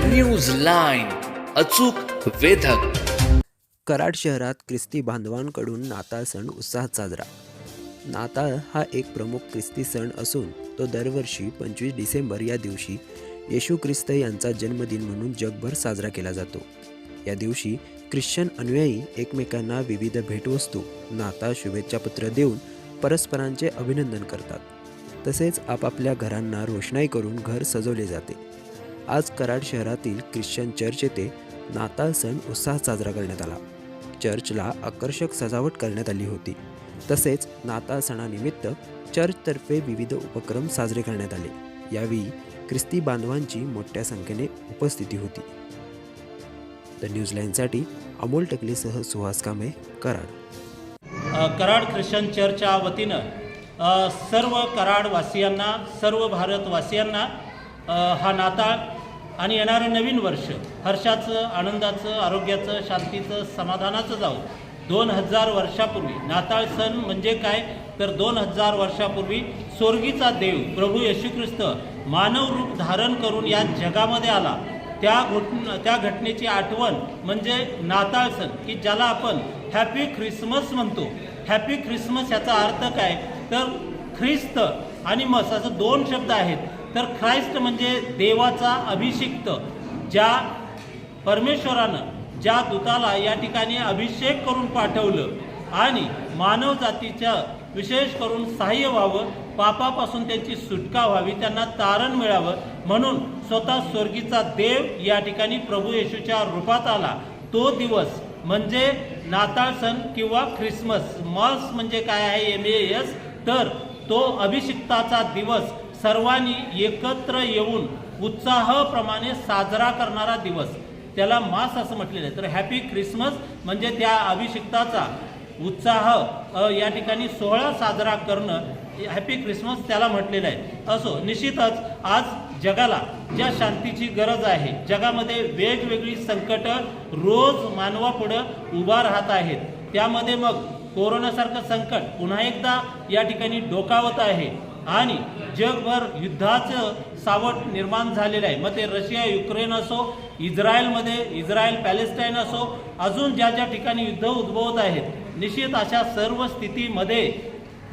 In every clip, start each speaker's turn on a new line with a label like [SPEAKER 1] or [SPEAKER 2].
[SPEAKER 1] news line अचूक वेधक कराड शहरात ख्रिस्ती बांधवांकडून नाताळ सण उत्साहात साजरा नाताळ हा एक प्रमुख ख्रिस्ती सण असून तो दरवर्षी पंचवीस डिसेंबर या दिवशी येशू ख्रिस्त यांचा जन्मदिन म्हणून जगभर साजरा केला जातो या दिवशी ख्रिश्चन अनुयायी एकमेकांना विविध भेटवस्तू नाताळ शुभेच्छा पत्र देऊन परस्परांचे अभिनंदन करतात तसेच आपापल्या घरांना रोषणाई करून घर सजवले जाते आज कराड शहरातील ख्रिश्चन चर्च येथे नाताळ सण उत्साहात साजरा करण्यात आला चर्चला आकर्षक सजावट करण्यात आली होती तसेच नाताळ सणानिमित्त चर्चतर्फे विविध उपक्रम साजरे करण्यात आले यावेळी ख्रिस्ती बांधवांची मोठ्या संख्येने उपस्थिती होती द साठी अमोल टकलेसह सुहास कामे कराड
[SPEAKER 2] कराड ख्रिश्चन चर्चच्या वतीनं सर्व कराडवासियांना सर्व भारतवासियांना हा नाताळ आणि येणारं नवीन वर्ष हर्षाचं आनंदाचं आरोग्याचं शांतीचं समाधानाचं जाऊ दोन हजार वर्षापूर्वी नाताळ सण म्हणजे काय तर दोन हजार वर्षापूर्वी स्वर्गीचा देव प्रभू येशू ख्रिस्त मानव रूप धारण करून या जगामध्ये आला त्या घट त्या घटनेची आठवण म्हणजे नाताळ सण की ज्याला आपण हॅपी ख्रिसमस म्हणतो हॅपी ख्रिसमस याचा अर्थ काय तर ख्रिस्त आणि मस असं दोन शब्द आहेत तर ख्राइस्ट म्हणजे देवाचा अभिषिक्त ज्या परमेश्वरानं ज्या दूताला या ठिकाणी अभिषेक करून पाठवलं आणि मानवजातीच्या विशेष करून सहाय्य व्हावं पापापासून त्यांची सुटका व्हावी त्यांना तारण मिळावं म्हणून स्वतः स्वर्गीचा देव या ठिकाणी प्रभू येशूच्या रूपात आला तो दिवस म्हणजे नाताळ सण किंवा ख्रिसमस मॉल्स म्हणजे काय आहे एम ए एस तर तो अभिषिक्ताचा दिवस सर्वांनी एकत्र येऊन उत्साहप्रमाणे साजरा करणारा दिवस त्याला मास असं म्हटलेलं आहे तर हॅपी क्रिसमस म्हणजे त्या अभिषिक्ताचा उत्साह या ठिकाणी सोहळा साजरा करणं हॅपी क्रिसमस त्याला म्हटलेलं आहे असो निश्चितच आज जगाला ज्या शांतीची गरज आहे जगामध्ये वेगवेगळी संकटं रोज मानवापुढं उभा राहत आहेत त्यामध्ये मग कोरोनासारखं संकट पुन्हा एकदा या ठिकाणी डोकावत आहे आणि जगभर युद्धाचं सावट निर्माण झालेलं आहे मग ते रशिया युक्रेन असो इस्रायलमध्ये इस्रायल पॅलेस्टाईन असो अजून ज्या ज्या ठिकाणी युद्ध उद्भवत आहेत निश्चित अशा सर्व स्थितीमध्ये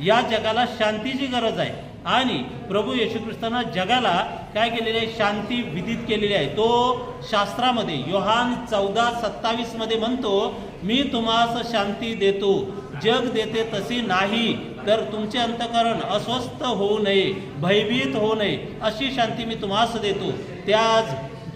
[SPEAKER 2] या जगाला शांतीची गरज आहे आणि प्रभू येशू जगाला काय केलेली आहे शांती विदित केलेली आहे तो शास्त्रामध्ये योहान चौदा सत्तावीसमध्ये म्हणतो मी तुम्हाला शांती देतो जग देते तशी नाही तर तुमचे अंतकरण अस्वस्थ होऊ नये भयभीत होऊ नये अशी शांती मी तुम्हास देतो त्या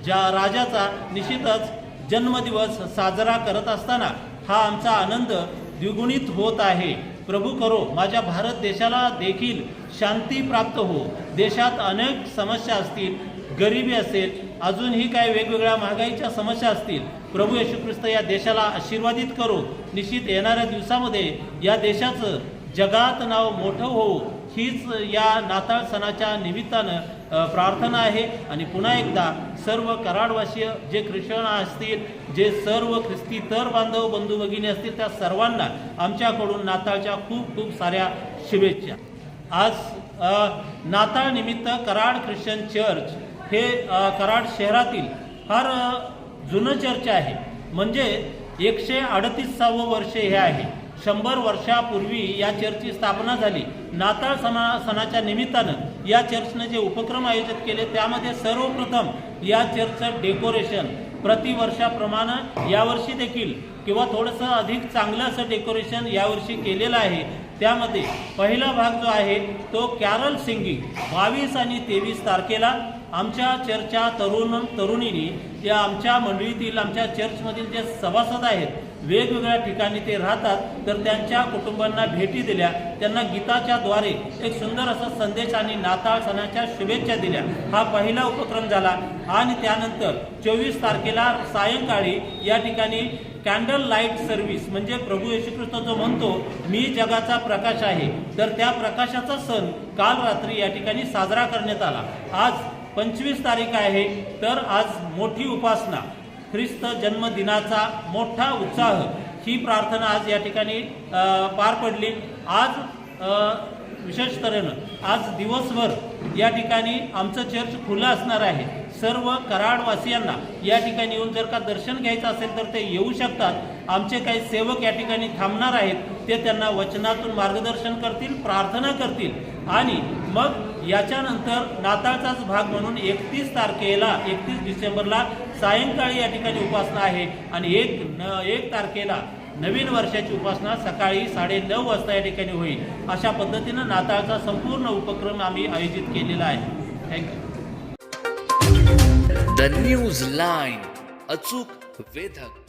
[SPEAKER 2] ज्या राजाचा निश्चितच जन्मदिवस साजरा करत असताना हा आमचा आनंद द्विगुणित होत आहे प्रभू करो माझ्या भारत देशाला देखील शांती प्राप्त हो देशात अनेक समस्या असतील गरिबी असेल अजूनही काय वेगवेगळ्या महागाईच्या समस्या असतील प्रभू येशू ख्रिस्त या देशाला आशीर्वादित करो निश्चित येणाऱ्या दिवसामध्ये या देशाचं जगात नाव मोठं होऊ हीच या नाताळ सणाच्या निमित्तानं प्रार्थना आहे आणि पुन्हा एकदा सर्व कराडवासीय जे ख्रिश्चन असतील जे सर्व ख्रिस्ती तर बांधव बंधू भगिनी असतील त्या सर्वांना आमच्याकडून नाताळच्या खूप खूप साऱ्या शुभेच्छा आज नाताळ निमित्त कराड ख्रिश्चन चर्च हे कराड शहरातील फार जुनं चर्च आहे म्हणजे एकशे अडतीसावं वर्ष हे आहे शंभर वर्षापूर्वी या चर्चची स्थापना झाली नाताळ सणा सणाच्या निमित्तानं या चर्चनं जे उपक्रम आयोजित केले त्यामध्ये सर्वप्रथम या चर्चचं डेकोरेशन प्रतिवर्षाप्रमाणे यावर्षी देखील किंवा थोडंसं अधिक चांगलं असं डेकोरेशन यावर्षी केलेलं आहे त्यामध्ये पहिला भाग जो आहे तो कॅरल सिंगिंग बावीस आणि तेवीस तारखेला आमच्या चर्चच्या तरुण तरुणींनी या आमच्या मंडळीतील आमच्या चर्चमधील जे सभासद आहेत वेगवेगळ्या ठिकाणी ते राहतात तर त्यांच्या कुटुंबांना भेटी दिल्या त्यांना गीताच्या द्वारे एक सुंदर असा संदेश आणि नाताळ सणाच्या शुभेच्छा दिल्या हा पहिला उपक्रम झाला आणि त्यानंतर चोवीस तारखेला सायंकाळी या ठिकाणी कॅन्डल लाईट सर्व्हिस म्हणजे प्रभू ख्रिस्त जो म्हणतो मी जगाचा प्रकाश आहे तर त्या प्रकाशाचा सण काल रात्री या ठिकाणी साजरा करण्यात आला आज पंचवीस तारीख आहे तर आज मोठी उपासना ख्रिस्त जन्मदिनाचा मोठा उत्साह ही प्रार्थना आज या ठिकाणी पार पडली आज विशेष तऱ्हेनं आज दिवसभर या ठिकाणी आमचं चर्च खुलं असणार आहे सर्व कराडवासियांना या ठिकाणी येऊन जर का दर्शन घ्यायचं असेल तर ते येऊ शकतात आमचे काही सेवक या ठिकाणी थांबणार आहेत ते त्यांना वचनातून मार्गदर्शन करतील प्रार्थना करतील आणि मग याच्यानंतर नाताळचाच भाग म्हणून एकतीस तारखेला एकतीस डिसेंबरला सायंकाळी या ठिकाणी उपासना आहे आणि एक न एक तारखेला नवीन वर्षाची उपासना सकाळी नऊ वाजता या ठिकाणी होईल अशा पद्धतीनं नाताळचा संपूर्ण उपक्रम आम्ही आयोजित केलेला आहे थँक्यू द न्यूज लाईन अचूक वेधक